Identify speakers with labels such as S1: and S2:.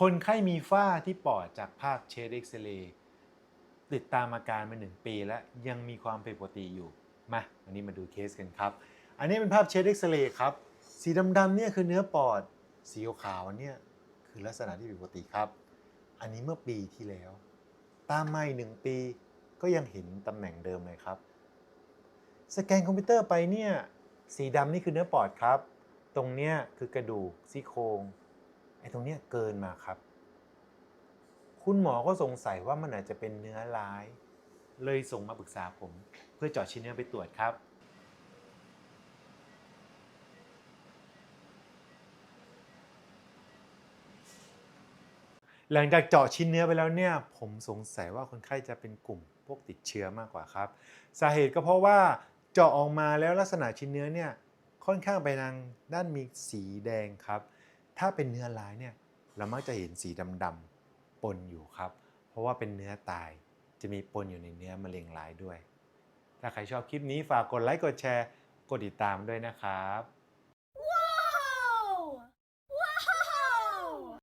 S1: คนไข้มีฝ้าที่ปอดจากภาพเชสเอ็กซเรย์ติดตามอาการมาหนึ่งปีแล้วยังมีความผิดปกติอยู่ มาวันนี้มาดูเคสกันครับ อันนี้เป็นภาพเชสเอ็กซเรย์ครับ สีดำๆเนี่ยคือเนื้อปอด สีขาวเนี่ยคือลักษณะที่ผิดปกติครับ อันนี้เมื่อปีที่แล้ว ตามมาอีกหนึ่งปีก็ยังเห็นตำแหน่งเดิมเลยครับ สแกนคอมพิวเตอร์ไปเนี่ยสีดำนี่คือเนื้อปอดครับ ตรงเนี้ยคือกระดูกซี่โครง ไอ้ตรงเนี้ยเกินมาครับ คุณหมอก็สงสัยว่ามันอาจจะเป็นเนื้อร้าย เลยส่งมาปรึกษาผม เพื่อเจาะชิ้นเนื้อไปตรวจครับ หลังจากเจาะชิ้นเนื้อไปแล้วเนี่ย ผมสงสัยว่าคนไข้จะเป็นกลุ่มพวกติดเชื้อมากกว่าครับ สาเหตุก็เพราะว่าเจาะออกมาแล้วลักษณะชิ้นเนื้อเนี่ยค่อนข้างไปทางด้านมีสีแดงครับ ถ้าเป็นเนื้อร้ายเนี่ยเรามักจะเห็นสีดำๆปนอยู่ครับ เพราะว่าเป็นเนื้อตายจะมีปนอยู่ในเนื้อมะเร็งร้ายด้วย ถ้าใครชอบคลิปนี้ฝากกดไลค์กดแชร์ กดติดตามด้วยนะครับ